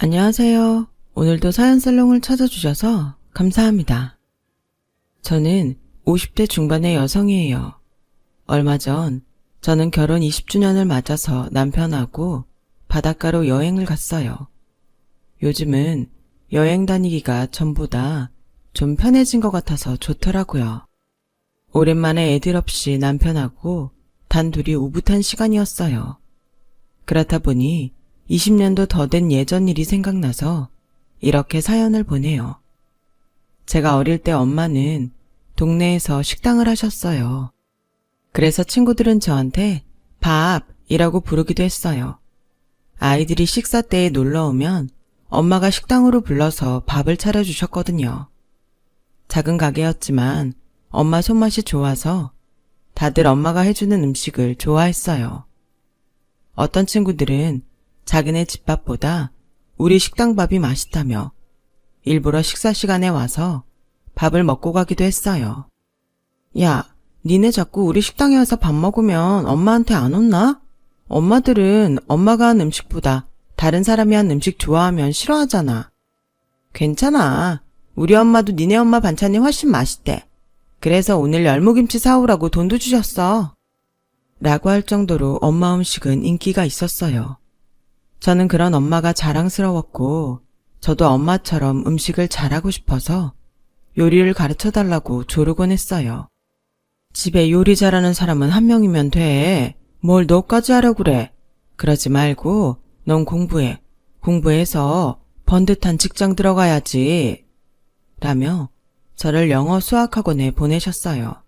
안녕하세요. 오늘도 사연살롱을 찾아주셔서 감사합니다. 저는 50대 중반의 여성이에요. 얼마 전 저는 결혼 20주년을 맞아서 남편하고 바닷가로 여행을 갔어요. 요즘은 여행 다니기가 전보다 좀 편해진 것 같아서 좋더라고요. 오랜만에 애들 없이 남편하고 단둘이 오붓한 시간이었어요. 그렇다 보니 20년도 더 된 예전 일이 생각나서 이렇게 사연을 보내요. 제가 어릴 때 엄마는 동네에서 식당을 하셨어요. 그래서 친구들은 저한테 밥이라고 부르기도 했어요. 아이들이 식사 때에 놀러 오면 엄마가 식당으로 불러서 밥을 차려주셨거든요. 작은 가게였지만 엄마 손맛이 좋아서 다들 엄마가 해주는 음식을 좋아했어요. 어떤 친구들은 자기네 집밥보다 우리 식당 밥이 맛있다며 일부러 식사 시간에 와서 밥을 먹고 가기도 했어요. 야, 니네 자꾸 우리 식당에 와서 밥 먹으면 엄마한테 안 혼나? 엄마들은 엄마가 한 음식보다 다른 사람이 한 음식 좋아하면 싫어하잖아. 괜찮아. 우리 엄마도 니네 엄마 반찬이 훨씬 맛있대. 그래서 오늘 열무김치 사오라고 돈도 주셨어. 라고 할 정도로 엄마 음식은 인기가 있었어요. 저는 그런 엄마가 자랑스러웠고, 저도 엄마처럼 음식을 잘하고 싶어서 요리를 가르쳐 달라고 조르곤 했어요. 집에 요리 잘하는 사람은 한 명이면 돼. 뭘 너까지 하려 그래. 그러지 말고, 넌 공부해. 공부해서 번듯한 직장 들어가야지. 라며 저를 영어 수학학원에 보내셨어요.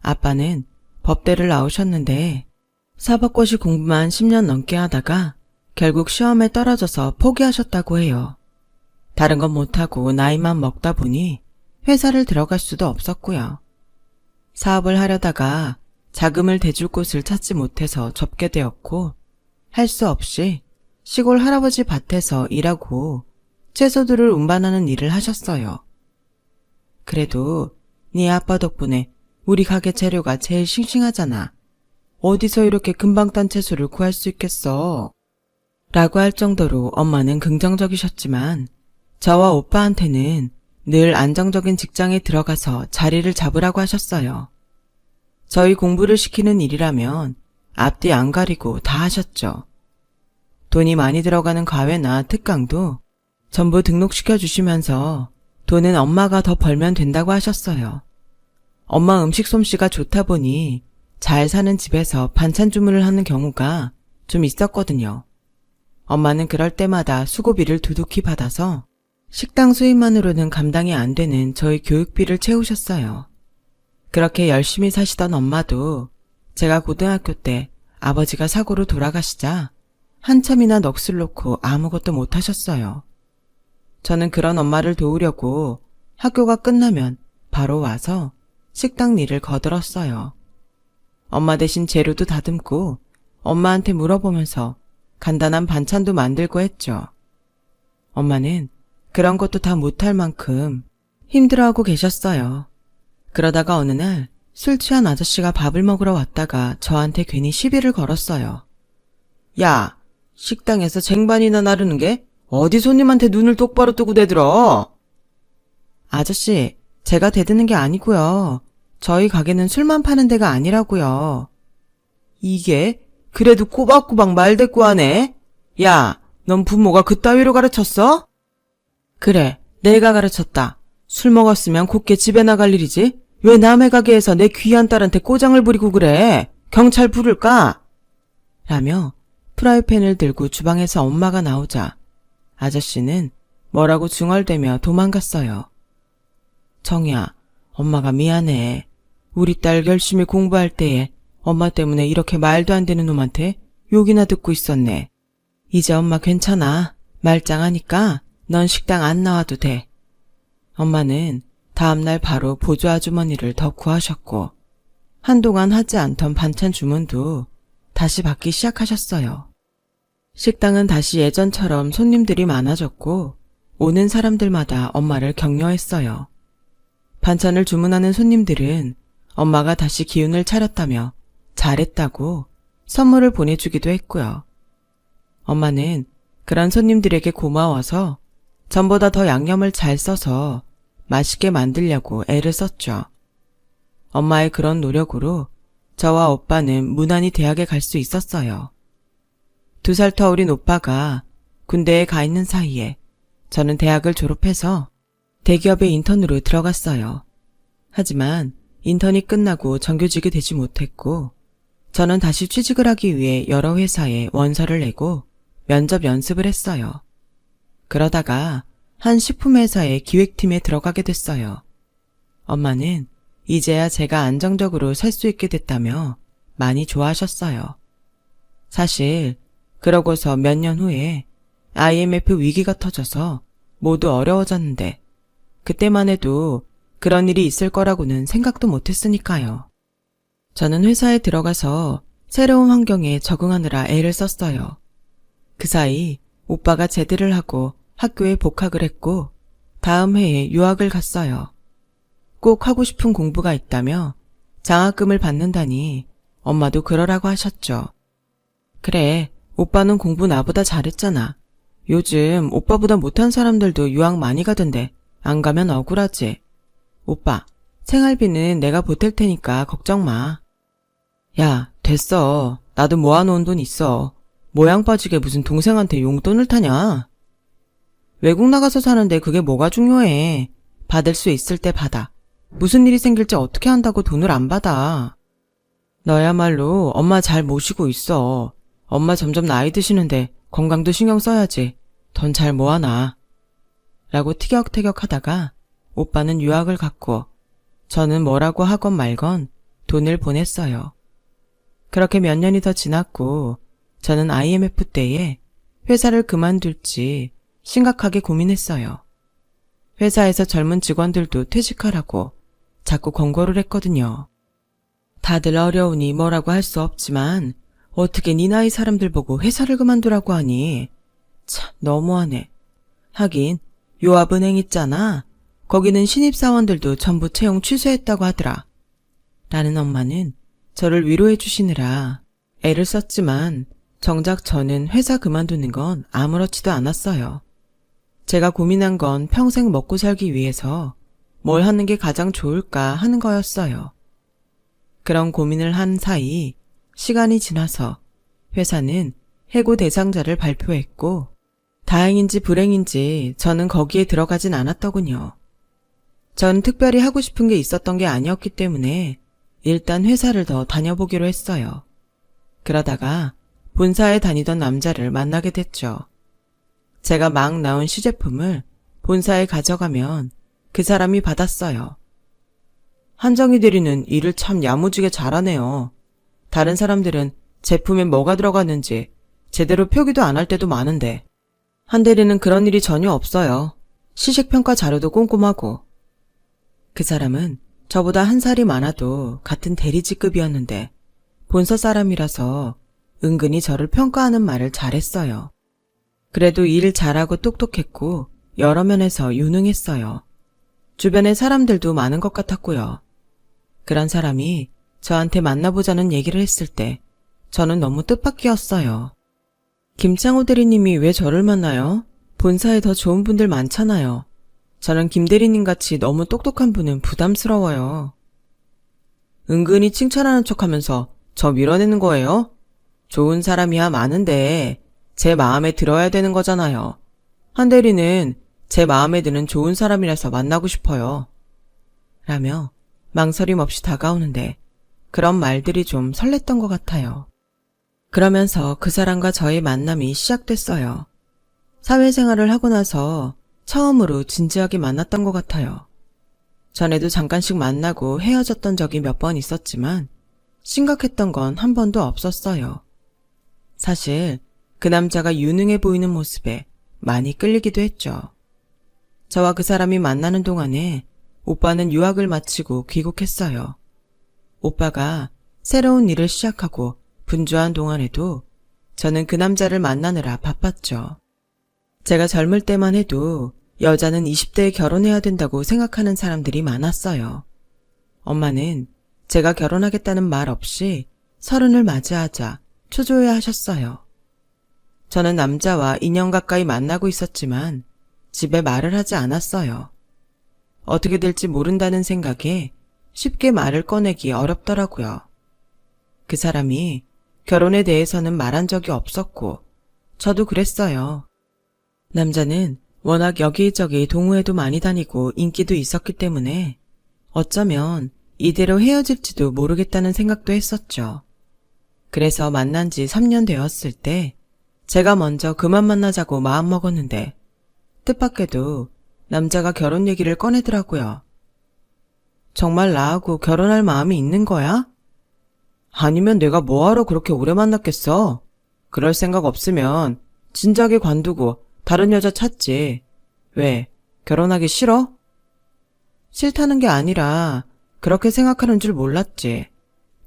아빠는 법대를 나오셨는데 사법고시 공부만 10년 넘게 하다가 결국 시험에 떨어져서 포기하셨다고 해요. 다른 건 못하고 나이만 먹다 보니 회사를 들어갈 수도 없었고요. 사업을 하려다가 자금을 대줄 곳을 찾지 못해서 접게 되었고 할 수 없이 시골 할아버지 밭에서 일하고 채소들을 운반하는 일을 하셨어요. 그래도 네 아빠 덕분에 우리 가게 재료가 제일 싱싱하잖아. 어디서 이렇게 금방 딴 채소를 구할 수 있겠어? 라고 할 정도로 엄마는 긍정적이셨지만 저와 오빠한테는 늘 안정적인 직장에 들어가서 자리를 잡으라고 하셨어요. 저희 공부를 시키는 일이라면 앞뒤 안 가리고 다 하셨죠. 돈이 많이 들어가는 과외나 특강도 전부 등록시켜 주시면서 돈은 엄마가 더 벌면 된다고 하셨어요. 엄마 음식 솜씨가 좋다 보니 잘 사는 집에서 반찬 주문을 하는 경우가 좀 있었거든요. 엄마는 그럴 때마다 수고비를 두둑히 받아서 식당 수입만으로는 감당이 안 되는 저희 교육비를 채우셨어요. 그렇게 열심히 사시던 엄마도 제가 고등학교 때 아버지가 사고로 돌아가시자 한참이나 넋을 놓고 아무것도 못 하셨어요. 저는 그런 엄마를 도우려고 학교가 끝나면 바로 와서 식당 일을 거들었어요. 엄마 대신 재료도 다듬고 엄마한테 물어보면서 간단한 반찬도 만들고 했죠. 엄마는 그런 것도 다 못할 만큼 힘들어하고 계셨어요. 그러다가 어느 날 술 취한 아저씨가 밥을 먹으러 왔다가 저한테 괜히 시비를 걸었어요. 야, 식당에서 쟁반이나 나르는 게 어디 손님한테 눈을 똑바로 뜨고 대들어? 아저씨, 제가 대드는 게 아니고요. 저희 가게는 술만 파는 데가 아니라고요. 이게 그래도 꼬박꼬박 말대꾸하네. 야, 넌 부모가 그따위로 가르쳤어? 그래, 내가 가르쳤다. 술 먹었으면 곱게 집에 나갈 일이지. 왜 남의 가게에서 내 귀한 딸한테 꼬장을 부리고 그래? 경찰 부를까? 라며 프라이팬을 들고 주방에서 엄마가 나오자 아저씨는 뭐라고 중얼대며 도망갔어요. 정이야, 엄마가 미안해. 우리 딸 열심히 공부할 때에 엄마 때문에 이렇게 말도 안 되는 놈한테 욕이나 듣고 있었네. 이제 엄마 괜찮아. 말짱하니까 넌 식당 안 나와도 돼. 엄마는 다음날 바로 보조 아주머니를 더 구하셨고 한동안 하지 않던 반찬 주문도 다시 받기 시작하셨어요. 식당은 다시 예전처럼 손님들이 많아졌고 오는 사람들마다 엄마를 격려했어요. 반찬을 주문하는 손님들은 엄마가 다시 기운을 차렸다며 잘했다고 선물을 보내주기도 했고요. 엄마는 그런 손님들에게 고마워서 전보다 더 양념을 잘 써서 맛있게 만들려고 애를 썼죠. 엄마의 그런 노력으로 저와 오빠는 무난히 대학에 갈 수 있었어요. 두 살 더 어린 오빠가 군대에 가 있는 사이에 저는 대학을 졸업해서 대기업의 인턴으로 들어갔어요. 하지만 인턴이 끝나고 정규직이 되지 못했고 저는 다시 취직을 하기 위해 여러 회사에 원서를 내고 면접 연습을 했어요. 그러다가 한 식품회사의 기획팀에 들어가게 됐어요. 엄마는 이제야 제가 안정적으로 살 수 있게 됐다며 많이 좋아하셨어요. 사실 그러고서 몇 년 후에 IMF 위기가 터져서 모두 어려워졌는데 그때만 해도 그런 일이 있을 거라고는 생각도 못했으니까요. 저는 회사에 들어가서 새로운 환경에 적응하느라 애를 썼어요. 그 사이 오빠가 제대를 하고 학교에 복학을 했고 다음 해에 유학을 갔어요. 꼭 하고 싶은 공부가 있다며 장학금을 받는다니 엄마도 그러라고 하셨죠. 그래, 오빠는 공부 나보다 잘했잖아. 요즘 오빠보다 못한 사람들도 유학 많이 가던데 안 가면 억울하지. 오빠, 생활비는 내가 보탤 테니까 걱정 마. 야, 됐어. 나도 모아놓은 돈 있어. 모양 빠지게 무슨 동생한테 용돈을 타냐? 외국 나가서 사는데 그게 뭐가 중요해. 받을 수 있을 때 받아. 무슨 일이 생길지 어떻게 한다고 돈을 안 받아. 너야말로 엄마 잘 모시고 있어. 엄마 점점 나이 드시는데 건강도 신경 써야지. 돈 잘 모아놔. 라고 티격태격 하다가 오빠는 유학을 갔고 저는 뭐라고 하건 말건 돈을 보냈어요. 그렇게 몇 년이 더 지났고 저는 IMF 때에 회사를 그만둘지 심각하게 고민했어요. 회사에서 젊은 직원들도 퇴직하라고 자꾸 권고를 했거든요. 다들 어려우니 뭐라고 할 수 없지만 어떻게 네 나이 사람들 보고 회사를 그만두라고 하니? 참 너무하네. 하긴 요합은행 있잖아. 거기는 신입사원들도 전부 채용 취소했다고 하더라. 라는 엄마는 저를 위로해 주시느라 애를 썼지만 정작 저는 회사 그만두는 건 아무렇지도 않았어요. 제가 고민한 건 평생 먹고 살기 위해서 뭘 하는 게 가장 좋을까 하는 거였어요. 그런 고민을 한 사이 시간이 지나서 회사는 해고 대상자를 발표했고 다행인지 불행인지 저는 거기에 들어가진 않았더군요. 전 특별히 하고 싶은 게 있었던 게 아니었기 때문에 일단 회사를 더 다녀보기로 했어요. 그러다가 본사에 다니던 남자를 만나게 됐죠. 제가 막 나온 시제품을 본사에 가져가면 그 사람이 받았어요. 한정희 대리는 일을 참 야무지게 잘하네요. 다른 사람들은 제품에 뭐가 들어갔는지 제대로 표기도 안 할 때도 많은데 한 대리는 그런 일이 전혀 없어요. 시식평가 자료도 꼼꼼하고 그 사람은 저보다 한 살이 많아도 같은 대리직급이었는데 본서 사람이라서 은근히 저를 평가하는 말을 잘했어요. 그래도 일 잘하고 똑똑했고 여러 면에서 유능했어요. 주변에 사람들도 많은 것 같았고요. 그런 사람이 저한테 만나보자는 얘기를 했을 때 저는 너무 뜻밖이었어요. 김창호 대리님이 왜 저를 만나요? 본사에 더 좋은 분들 많잖아요. 저는 김 대리님 같이 너무 똑똑한 분은 부담스러워요. 은근히 칭찬하는 척 하면서 저 밀어내는 거예요? 좋은 사람이야 많은데 제 마음에 들어야 되는 거잖아요. 한 대리는 제 마음에 드는 좋은 사람이라서 만나고 싶어요. 라며 망설임 없이 다가오는데 그런 말들이 좀 설렜던 것 같아요. 그러면서 그 사람과 저의 만남이 시작됐어요. 사회생활을 하고 나서 처음으로 진지하게 만났던 것 같아요. 전에도 잠깐씩 만나고 헤어졌던 적이 몇 번 있었지만 심각했던 건 한 번도 없었어요. 사실 그 남자가 유능해 보이는 모습에 많이 끌리기도 했죠. 저와 그 사람이 만나는 동안에 오빠는 유학을 마치고 귀국했어요. 오빠가 새로운 일을 시작하고 분주한 동안에도 저는 그 남자를 만나느라 바빴죠. 제가 젊을 때만 해도 여자는 20대에 결혼해야 된다고 생각하는 사람들이 많았어요. 엄마는 제가 결혼하겠다는 말 없이 서른을 맞이하자 초조해 하셨어요. 저는 남자와 2년 가까이 만나고 있었지만 집에 말을 하지 않았어요. 어떻게 될지 모른다는 생각에 쉽게 말을 꺼내기 어렵더라고요. 그 사람이 결혼에 대해서는 말한 적이 없었고, 저도 그랬어요. 남자는 워낙 여기저기 동호회도 많이 다니고 인기도 있었기 때문에 어쩌면 이대로 헤어질지도 모르겠다는 생각도 했었죠. 그래서 만난 지 3년 되었을 때 제가 먼저 그만 만나자고 마음먹었는데 뜻밖에도 남자가 결혼 얘기를 꺼내더라고요. 정말 나하고 결혼할 마음이 있는 거야? 아니면 내가 뭐하러 그렇게 오래 만났겠어? 그럴 생각 없으면 진작에 관두고 다른 여자 찾지. 왜? 결혼하기 싫어? 싫다는 게 아니라 그렇게 생각하는 줄 몰랐지.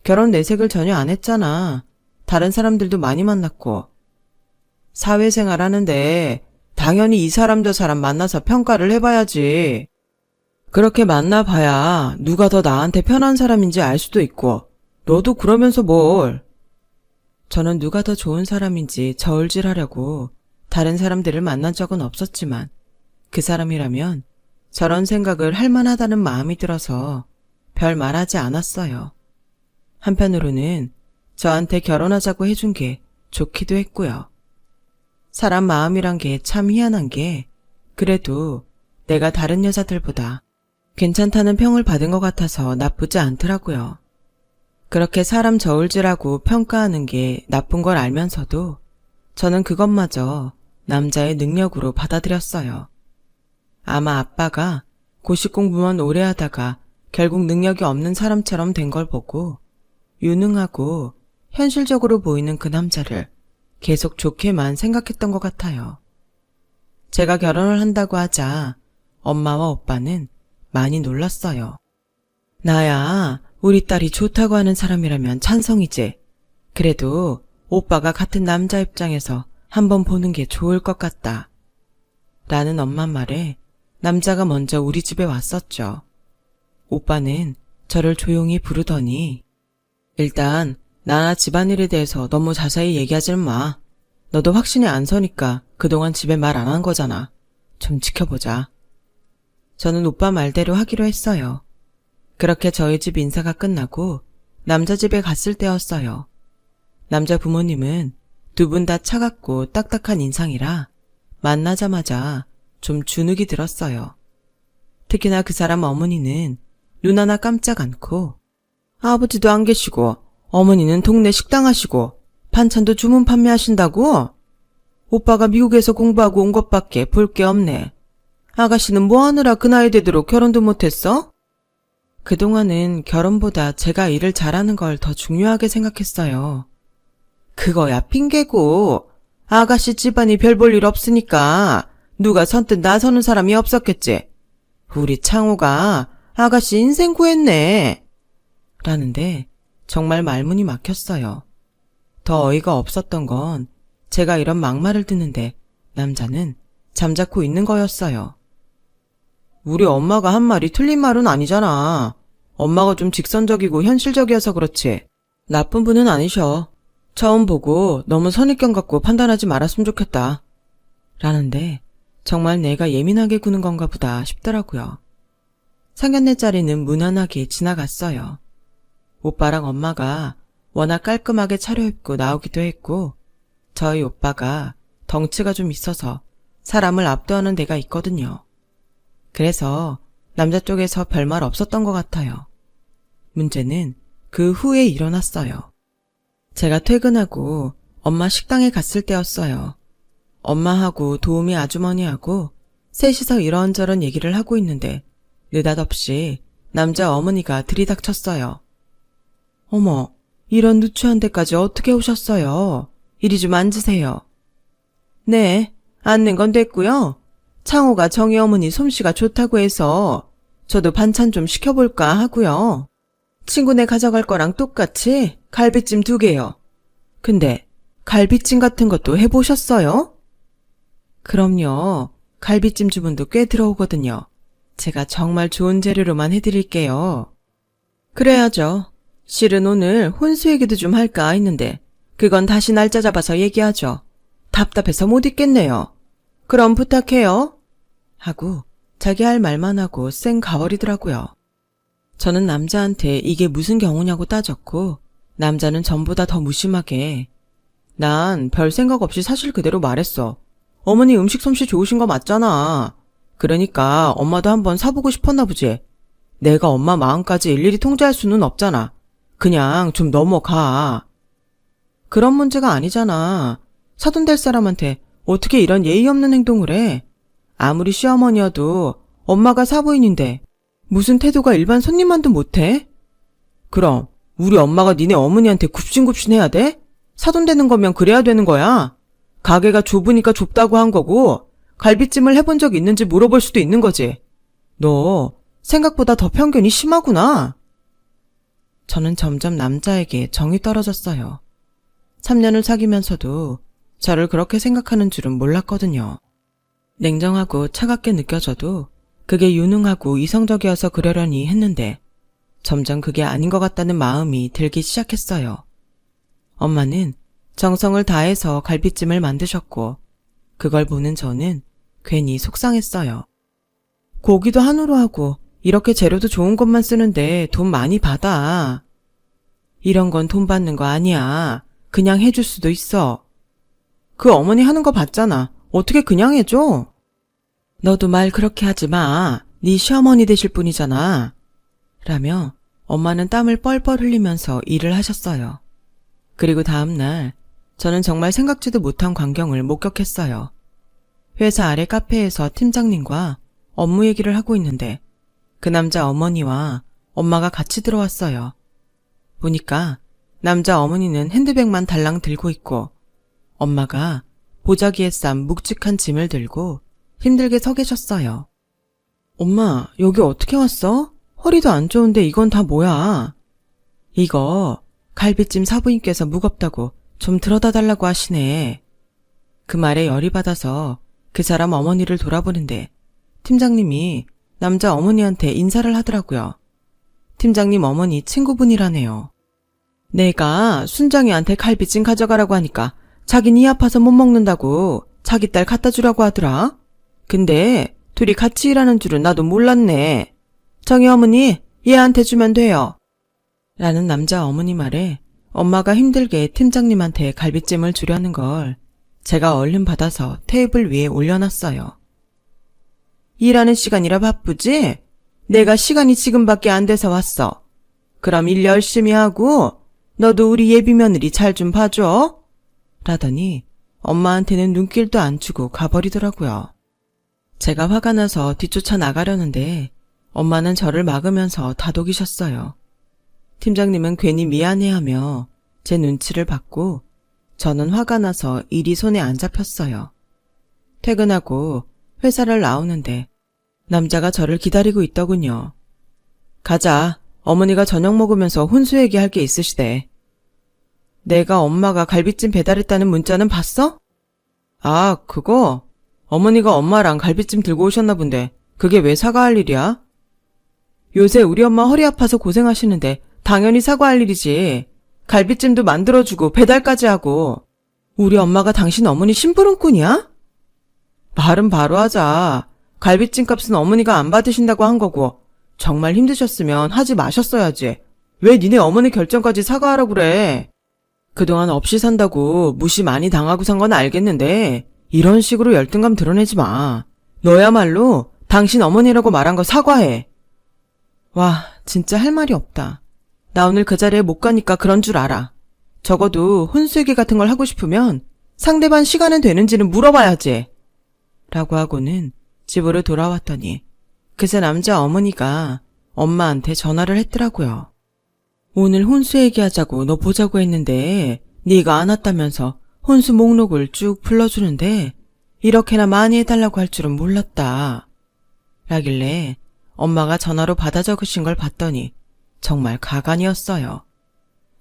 결혼 내색을 전혀 안 했잖아. 다른 사람들도 많이 만났고. 사회생활 하는데 당연히 이 사람 저 사람 만나서 평가를 해봐야지. 그렇게 만나봐야 누가 더 나한테 편한 사람인지 알 수도 있고, 너도 그러면서 뭘. 저는 누가 더 좋은 사람인지 저울질하려고 다른 사람들을 만난 적은 없었지만, 그 사람이라면 저런 생각을 할 만하다는 마음이 들어서 별 말하지 않았어요. 한편으로는 저한테 결혼하자고 해준 게 좋기도 했고요. 사람 마음이란 게 참 희한한 게 그래도 내가 다른 여자들보다 괜찮다는 평을 받은 것 같아서 나쁘지 않더라고요. 그렇게 사람 저울질하고 평가하는 게 나쁜 걸 알면서도 저는 그것마저 남자의 능력으로 받아들였어요. 아마 아빠가 고시 공부만 오래 하다가 결국 능력이 없는 사람처럼 된 걸 보고 유능하고 현실적으로 보이는 그 남자를 계속 좋게만 생각했던 것 같아요. 제가 결혼을 한다고 하자 엄마와 오빠는 많이 놀랐어요. 나야 우리 딸이 좋다고 하는 사람이라면 찬성이지. 그래도 오빠가 같은 남자 입장에서 한번 보는 게 좋을 것 같다. 라는 엄마 말에 남자가 먼저 우리 집에 왔었죠. 오빠는 저를 조용히 부르더니 일단 나나 집안일에 대해서 너무 자세히 얘기하질 마. 너도 확신이 안 서니까 그동안 집에 말 안 한 거잖아. 좀 지켜보자. 저는 오빠 말대로 하기로 했어요. 그렇게 저희 집 인사가 끝나고 남자 집에 갔을 때였어요. 남자 부모님은 두 분 다 차갑고 딱딱한 인상이라 만나자마자 좀 주눅이 들었어요. 특히나 그 사람 어머니는 눈 하나 깜짝 않고 아버지도 안 계시고 어머니는 동네 식당 하시고 반찬도 주문 판매하신다고? 오빠가 미국에서 공부하고 온 것밖에 볼 게 없네. 아가씨는 뭐 하느라 그 나이 되도록 결혼도 못했어? 그동안은 결혼보다 제가 일을 잘하는 걸 더 중요하게 생각했어요. 그거야 핑계고 아가씨 집안이 별 볼 일 없으니까 누가 선뜻 나서는 사람이 없었겠지. 우리 창호가 아가씨 인생 구했네. 라는데 정말 말문이 막혔어요. 더 어이가 없었던 건 제가 이런 막말을 듣는데 남자는 잠자코 있는 거였어요. 우리 엄마가 한 말이 틀린 말은 아니잖아. 엄마가 좀 직선적이고 현실적이어서 그렇지. 나쁜 분은 아니셔. 처음 보고 너무 선입견 갖고 판단하지 말았으면 좋겠다. 라는데 정말 내가 예민하게 구는 건가 보다 싶더라고요. 상견례 자리는 무난하게 지나갔어요. 오빠랑 엄마가 워낙 깔끔하게 차려입고 나오기도 했고, 저희 오빠가 덩치가 좀 있어서 사람을 압도하는 데가 있거든요. 그래서 남자 쪽에서 별말 없었던 것 같아요. 문제는 그 후에 일어났어요. 제가 퇴근하고 엄마 식당에 갔을 때였어요. 엄마하고 도우미 아주머니하고 셋이서 이런저런 얘기를 하고 있는데 느닷없이 남자 어머니가 들이닥쳤어요. 어머, 이런 누추한 데까지 어떻게 오셨어요? 이리 좀 앉으세요. 네, 앉는 건 됐고요. 창호가 정희 어머니 솜씨가 좋다고 해서 저도 반찬 좀 시켜볼까 하고요. 친구네 가져갈 거랑 똑같이 갈비찜 두 개요. 근데 갈비찜 같은 것도 해보셨어요? 그럼요. 갈비찜 주문도 꽤 들어오거든요. 제가 정말 좋은 재료로만 해드릴게요. 그래야죠. 실은 오늘 혼수 얘기도 좀 할까 했는데 그건 다시 날짜 잡아서 얘기하죠. 답답해서 못 있겠네요. 그럼 부탁해요. 하고 자기 할 말만 하고 쌩 가버리더라고요. 저는 남자한테 이게 무슨 경우냐고 따졌고 남자는 전보다 더 무심하게 난 별 생각 없이 사실 그대로 말했어. 어머니 음식 솜씨 좋으신 거 맞잖아. 그러니까 엄마도 한번 사보고 싶었나 보지. 내가 엄마 마음까지 일일이 통제할 수는 없잖아. 그냥 좀 넘어가. 그런 문제가 아니잖아. 사돈 될 사람한테 어떻게 이런 예의 없는 행동을 해? 아무리 시어머니여도 엄마가 사부인인데 무슨 태도가 일반 손님만도 못해? 그럼 우리 엄마가 니네 어머니한테 굽신굽신 해야 돼? 사돈 되는 거면 그래야 되는 거야. 가게가 좁으니까 좁다고 한 거고 갈비찜을 해본 적 있는지 물어볼 수도 있는 거지. 너 생각보다 더 편견이 심하구나. 저는 점점 남자에게 정이 떨어졌어요. 3년을 사귀면서도 저를 그렇게 생각하는 줄은 몰랐거든요. 냉정하고 차갑게 느껴져도 그게 유능하고 이성적이어서 그러려니 했는데 점점 그게 아닌 것 같다는 마음이 들기 시작했어요. 엄마는 정성을 다해서 갈비찜을 만드셨고 그걸 보는 저는 괜히 속상했어요. 고기도 한우로 하고 이렇게 재료도 좋은 것만 쓰는데 돈 많이 받아. 이런 건 돈 받는 거 아니야. 그냥 해줄 수도 있어. 그 어머니 하는 거 봤잖아. 어떻게 그냥 해줘? 너도 말 그렇게 하지 마. 네 시어머니 되실 분이잖아. 라며 엄마는 땀을 뻘뻘 흘리면서 일을 하셨어요. 그리고 다음날 저는 정말 생각지도 못한 광경을 목격했어요. 회사 아래 카페에서 팀장님과 업무 얘기를 하고 있는데 그 남자 어머니와 엄마가 같이 들어왔어요. 보니까 남자 어머니는 핸드백만 달랑 들고 있고 엄마가 보자기에 싼 묵직한 짐을 들고 힘들게 서 계셨어요. 엄마, 여기 어떻게 왔어? 허리도 안 좋은데 이건 다 뭐야? 이거 갈비찜 사부인께서 무겁다고 좀 들어다 달라고 하시네. 그 말에 열이 받아서 그 사람 어머니를 돌아보는데 팀장님이 남자 어머니한테 인사를 하더라고요. 팀장님 어머니 친구분이라네요. 내가 순장이한테 갈비찜 가져가라고 하니까 자긴 이 아파서 못 먹는다고 자기 딸 갖다 주라고 하더라. 근데 둘이 같이 일하는 줄은 나도 몰랐네. 정희 어머니 얘한테 주면 돼요. 라는 남자 어머니 말에 엄마가 힘들게 팀장님한테 갈비찜을 주려는 걸 제가 얼른 받아서 테이블 위에 올려놨어요. 일하는 시간이라 바쁘지? 내가 시간이 지금밖에 안 돼서 왔어. 그럼 일 열심히 하고 너도 우리 예비 며느리 잘 좀 봐줘. 라더니 엄마한테는 눈길도 안 주고 가버리더라고요. 제가 화가 나서 뒤쫓아 나가려는데 엄마는 저를 막으면서 다독이셨어요. 팀장님은 괜히 미안해하며 제 눈치를 받고 저는 화가 나서 일이 손에 안 잡혔어요. 퇴근하고 회사를 나오는데 남자가 저를 기다리고 있더군요. 가자. 어머니가 저녁 먹으면서 혼수 얘기할 게 있으시대. 내가 엄마가 갈비찜 배달했다는 문자는 봤어? 아, 그거? 어머니가 엄마랑 갈비찜 들고 오셨나 본데 그게 왜 사과할 일이야? 요새 우리 엄마 허리 아파서 고생하시는데 당연히 사과할 일이지. 갈비찜도 만들어주고 배달까지 하고. 우리 엄마가 당신 어머니 심부름꾼이야? 말은 바로 하자. 갈비찜 값은 어머니가 안 받으신다고 한 거고 정말 힘드셨으면 하지 마셨어야지. 왜 니네 어머니 결정까지 사과하라 그래? 그동안 없이 산다고 무시 많이 당하고 산 건 알겠는데 이런 식으로 열등감 드러내지 마. 너야말로 당신 어머니라고 말한 거 사과해. 와, 진짜 할 말이 없다. 나 오늘 그 자리에 못 가니까 그런 줄 알아. 적어도 혼수얘기 같은 걸 하고 싶으면 상대방 시간은 되는지는 물어봐야지. 라고 하고는 집으로 돌아왔더니 그새 남자 어머니가 엄마한테 전화를 했더라고요. 오늘 혼수 얘기하자고 너 보자고 했는데 네가 안 왔다면서 혼수 목록을 쭉 불러주는데 이렇게나 많이 해달라고 할 줄은 몰랐다. 라길래 엄마가 전화로 받아 적으신 걸 봤더니 정말 가관이었어요.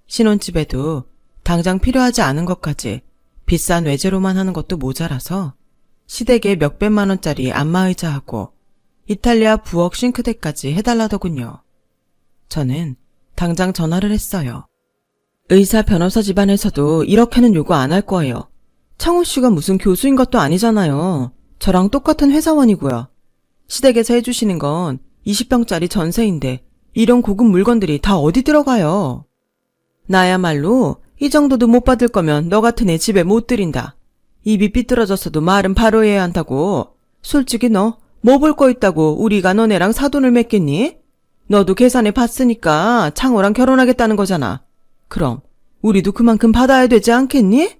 신혼집에도 당장 필요하지 않은 것까지 비싼 외제로만 하는 것도 모자라서 시댁에 몇백만 원짜리 안마의자하고 이탈리아 부엌 싱크대까지 해달라더군요. 저는 당장 전화를 했어요. 의사 변호사 집안에서도 이렇게는 요구 안 할 거예요. 창호 씨가 무슨 교수인 것도 아니잖아요. 저랑 똑같은 회사원이고요. 시댁에서 해주시는 건 20병짜리 전세인데 이런 고급 물건들이 다 어디 들어가요? 나야말로 이 정도도 못 받을 거면 너 같은 애 집에 못 들인다. 입이 삐뚤어졌어도 말은 바로 해야 한다고. 솔직히 너 뭐 볼 거 있다고 우리가 너네랑 사돈을 맺겠니? 너도 계산해 봤으니까 창호랑 결혼하겠다는 거잖아. 그럼 우리도 그만큼 받아야 되지 않겠니?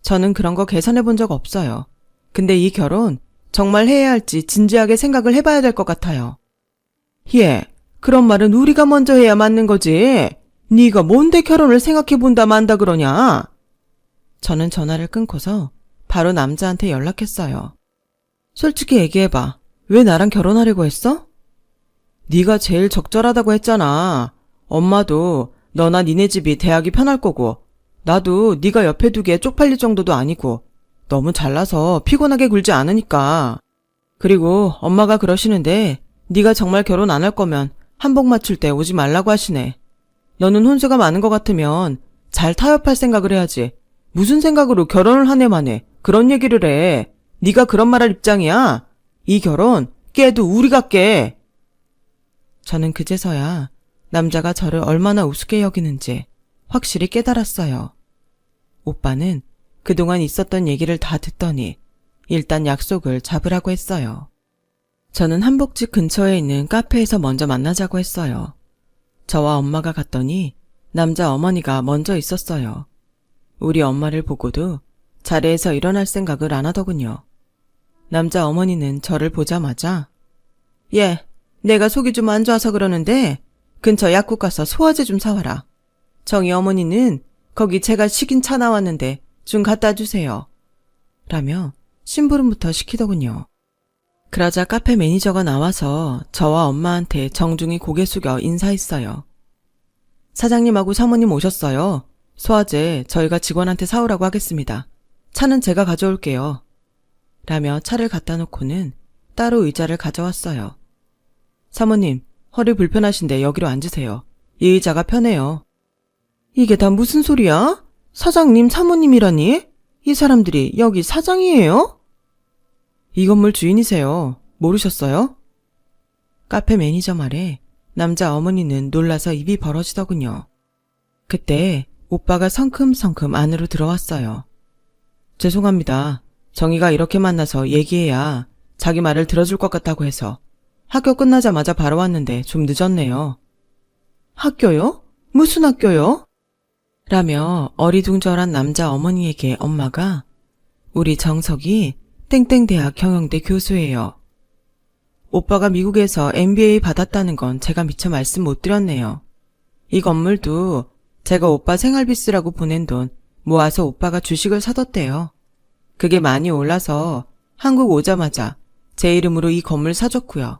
저는 그런 거 계산해 본 적 없어요. 근데 이 결혼 정말 해야 할지 진지하게 생각을 해봐야 될 것 같아요. 예, 그런 말은 우리가 먼저 해야 맞는 거지. 네가 뭔데 결혼을 생각해 본다 만다 그러냐? 저는 전화를 끊고서 바로 남자한테 연락했어요. 솔직히 얘기해봐. 왜 나랑 결혼하려고 했어? 네가 제일 적절하다고 했잖아. 엄마도 너나 니네 집이 대학이 편할 거고 나도 네가 옆에 두기에 쪽팔릴 정도도 아니고 너무 잘나서 피곤하게 굴지 않으니까. 그리고 엄마가 그러시는데 네가 정말 결혼 안 할 거면 한복 맞출 때 오지 말라고 하시네. 너는 혼수가 많은 것 같으면 잘 타협할 생각을 해야지. 무슨 생각으로 결혼을 한 해만 해. 그런 얘기를 해. 네가 그런 말할 입장이야. 이 결혼 깨도 우리가 깨. 저는 그제서야 남자가 저를 얼마나 우습게 여기는지 확실히 깨달았어요. 오빠는 그동안 있었던 얘기를 다 듣더니 일단 약속을 잡으라고 했어요. 저는 한복집 근처에 있는 카페에서 먼저 만나자고 했어요. 저와 엄마가 갔더니 남자 어머니가 먼저 있었어요. 우리 엄마를 보고도 자리에서 일어날 생각을 안 하더군요. 남자 어머니는 저를 보자마자 예, 내가 속이 좀 안 좋아서 그러는데 근처 약국 가서 소화제 좀 사와라. 정희 어머니는 거기 제가 시킨 차 나왔는데 좀 갖다 주세요. 라며 심부름부터 시키더군요. 그러자 카페 매니저가 나와서 저와 엄마한테 정중히 고개 숙여 인사했어요. 사장님하고 사모님 오셨어요. 소화제 저희가 직원한테 사오라고 하겠습니다. 차는 제가 가져올게요. 라며 차를 갖다 놓고는 따로 의자를 가져왔어요. 사모님, 허리 불편하신데 여기로 앉으세요. 이 의자가 편해요. 이게 다 무슨 소리야? 사장님, 사모님이라니? 이 사람들이 여기 사장이에요? 이 건물 주인이세요. 모르셨어요? 카페 매니저 말에 남자 어머니는 놀라서 입이 벌어지더군요. 그때 오빠가 성큼성큼 안으로 들어왔어요. 죄송합니다. 정희가 이렇게 만나서 얘기해야 자기 말을 들어줄 것 같다고 해서 학교 끝나자마자 바로 왔는데 좀 늦었네요. 학교요? 무슨 학교요? 라며 어리둥절한 남자 어머니에게 엄마가 우리 정석이 땡땡대학 경영대 교수예요. 오빠가 미국에서 MBA 받았다는 건 제가 미처 말씀 못 드렸네요. 이 건물도 제가 오빠 생활비 쓰라고 보낸 돈 모아서 오빠가 주식을 사뒀대요. 그게 많이 올라서 한국 오자마자 제 이름으로 이 건물 사줬고요.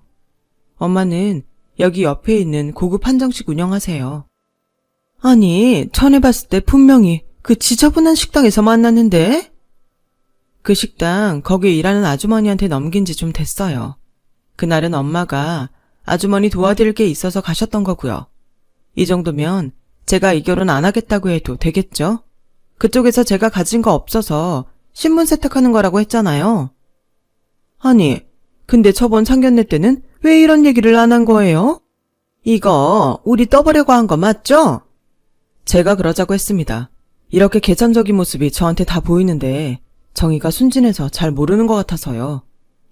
엄마는 여기 옆에 있는 고급 한정식 운영하세요. 아니, 전에 봤을 때 분명히 그 지저분한 식당에서 만났는데? 그 식당 거기 일하는 아주머니한테 넘긴 지 좀 됐어요. 그날은 엄마가 아주머니 도와드릴 게 있어서 가셨던 거고요. 이 정도면 제가 이 결혼 안 하겠다고 해도 되겠죠? 그쪽에서 제가 가진 거 없어서 신분 세탁하는 거라고 했잖아요. 아니, 근데 저번 상견례 때는 왜 이런 얘기를 안 한 거예요? 이거 우리 떠보려고 한 거 맞죠? 제가 그러자고 했습니다. 이렇게 계산적인 모습이 저한테 다 보이는데 정의가 순진해서 잘 모르는 것 같아서요.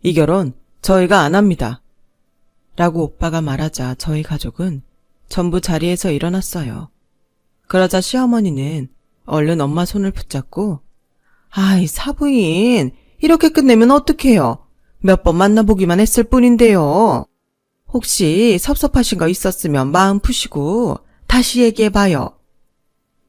이 결혼 저희가 안 합니다. 라고 오빠가 말하자 저희 가족은 전부 자리에서 일어났어요. 그러자 시어머니는 얼른 엄마 손을 붙잡고 아이 사부인 이렇게 끝내면 어떡해요. 몇 번 만나보기만 했을 뿐인데요. 혹시 섭섭하신 거 있었으면 마음 푸시고 다시 얘기해봐요.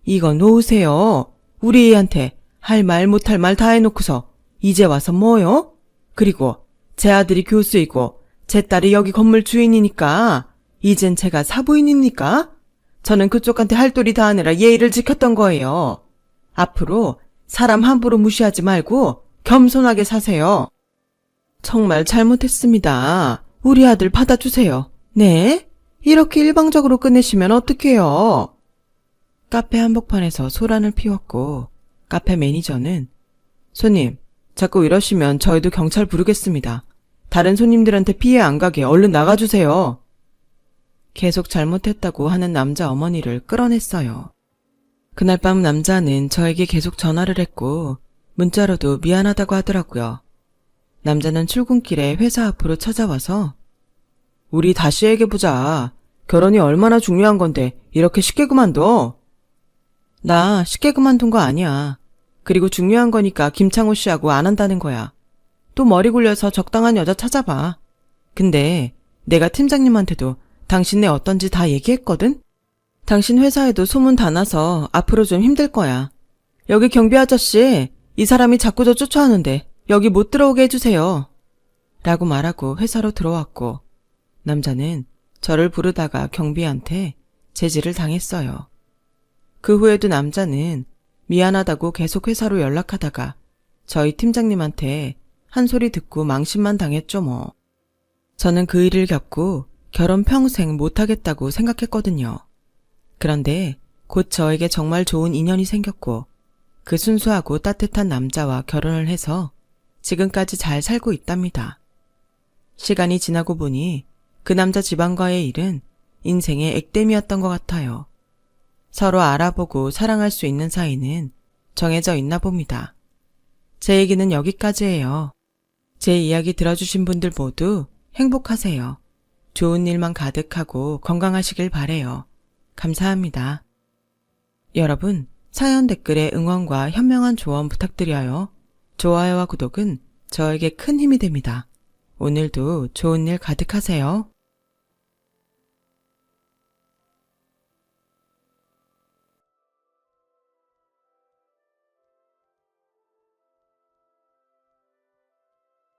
이거 놓으세요. 우리 애한테 할 말 못할 말 다 해놓고서 이제 와서 뭐요? 그리고 제 아들이 교수이고 제 딸이 여기 건물 주인이니까 이젠 제가 사부인입니까? 저는 그쪽한테 할 도리 다 하느라 예의를 지켰던 거예요. 앞으로 사람 함부로 무시하지 말고 겸손하게 사세요. 정말 잘못했습니다. 우리 아들 받아주세요. 네? 이렇게 일방적으로 끝내시면 어떡해요? 카페 한복판에서 소란을 피웠고 카페 매니저는 손님, 자꾸 이러시면 저희도 경찰 부르겠습니다. 다른 손님들한테 피해 안 가게 얼른 나가주세요. 계속 잘못했다고 하는 남자 어머니를 끌어냈어요. 그날 밤 남자는 저에게 계속 전화를 했고, 문자로도 미안하다고 하더라고요. 남자는 출근길에 회사 앞으로 찾아와서, 우리 다시 얘기해보자. 결혼이 얼마나 중요한 건데, 이렇게 쉽게 그만둬? 나 쉽게 그만둔 거 아니야. 그리고 중요한 거니까 김창호 씨하고 안 한다는 거야. 또 머리 굴려서 적당한 여자 찾아봐. 근데 내가 팀장님한테도 당신네 어떤지 다 얘기했거든? 당신 회사에도 소문 다 나서 앞으로 좀 힘들 거야. 여기 경비 아저씨, 이 사람이 자꾸 저 쫓아오는데 여기 못 들어오게 해주세요. 라고 말하고 회사로 들어왔고, 남자는 저를 부르다가 경비한테 제지를 당했어요. 그 후에도 남자는 미안하다고 계속 회사로 연락하다가 저희 팀장님한테 한 소리 듣고 망신만 당했죠 뭐. 저는 그 일을 겪고 결혼 평생 못하겠다고 생각했거든요. 그런데 곧 저에게 정말 좋은 인연이 생겼고 그 순수하고 따뜻한 남자와 결혼을 해서 지금까지 잘 살고 있답니다. 시간이 지나고 보니 그 남자 집안과의 일은 인생의 액땜이었던 것 같아요. 서로 알아보고 사랑할 수 있는 사이는 정해져 있나 봅니다. 제 얘기는 여기까지예요. 제 이야기 들어주신 분들 모두 행복하세요. 좋은 일만 가득하고 건강하시길 바래요. 감사합니다. 여러분, 사연 댓글에 응원과 현명한 조언 부탁드려요. 좋아요와 구독은 저에게 큰 힘이 됩니다. 오늘도 좋은 일 가득하세요.